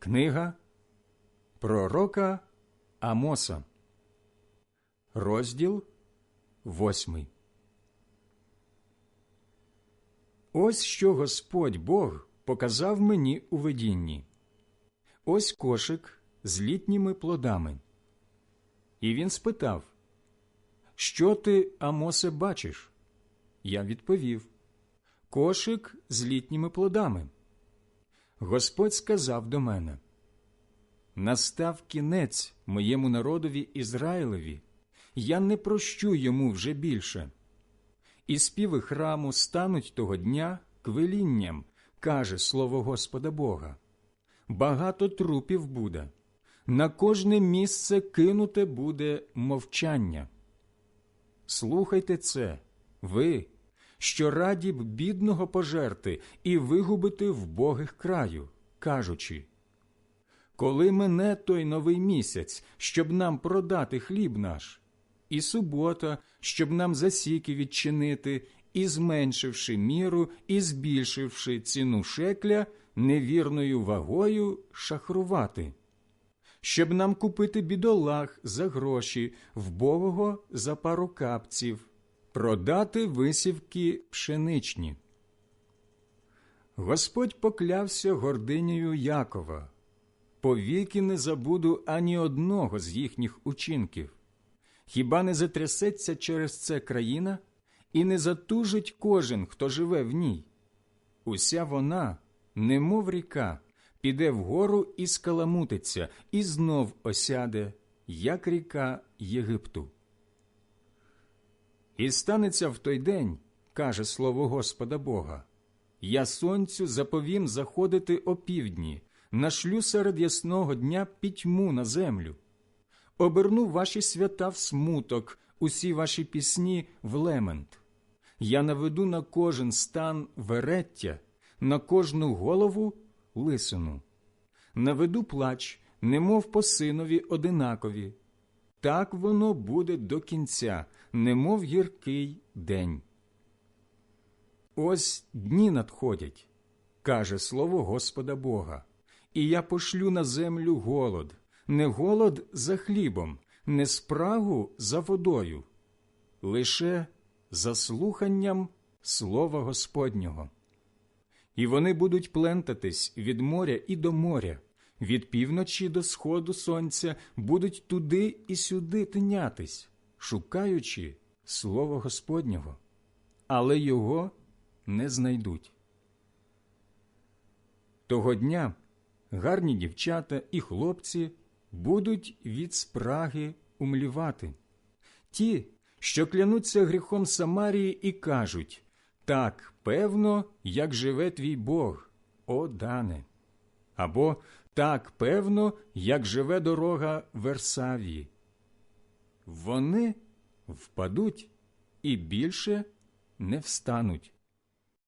Книга Пророка Амоса, розділ восьмий. Ось що Господь Бог показав мені у видінні. Ось кошик з літніми плодами. І він спитав, Що ти, Амосе, бачиш? Я відповів Кошик з літніми плодами. Господь сказав до мене Настав кінець моєму народові Ізраїлеві, я не прощу йому вже більше. І співи храму стануть того дня квелінням, каже слово Господа Бога. Багато трупів буде, на кожне місце кинуте буде мовчання. Слухайте це, ви, що раді б бідного пожерти і вигубити вбогих краю, кажучи Коли мене той новий місяць, щоб нам продати хліб наш, і субота, щоб нам засіки відчинити, і зменшивши міру, і збільшивши ціну шекля, невірною вагою шахрувати, щоб нам купити бідолах за гроші, вбогого за пару капців, продати висівки пшеничні. Господь поклявся гординею Якова. Повіки не забуду ані одного з їхніх учинків. Хіба не затрясеться через це країна, і не затужить кожен, хто живе в ній? Уся вона, немов ріка, піде вгору і скаламутиться, і знов осяде, як ріка Єгипту. І станеться в той день, каже слово Господа Бога, я сонцю заповім заходити опівдні, нашлю серед ясного дня пітьму на землю, оберну ваші свята в смуток, усі ваші пісні в лемент. Я наведу на кожен стан вереття, на кожну голову лисину, наведу плач, немов по синові одинакові. Так воно буде до кінця, немов гіркий день. Ось дні надходять, каже слово Господа Бога, і я пошлю на землю голод, не голод за хлібом, не спрагу за водою, лише за слуханням слова Господнього. І вони будуть плентатись від моря і до моря, від півночі до сходу сонця будуть туди і сюди тинятись, шукаючи слова Господнього, але його не знайдуть. Того дня гарні дівчата і хлопці будуть від спраги умлівати. Ті, що клянуться гріхом Самарії і кажуть так певно, як живе твій Бог, о Дане, або так певно, як живе дорога Версавії. Вони впадуть і більше не встануть.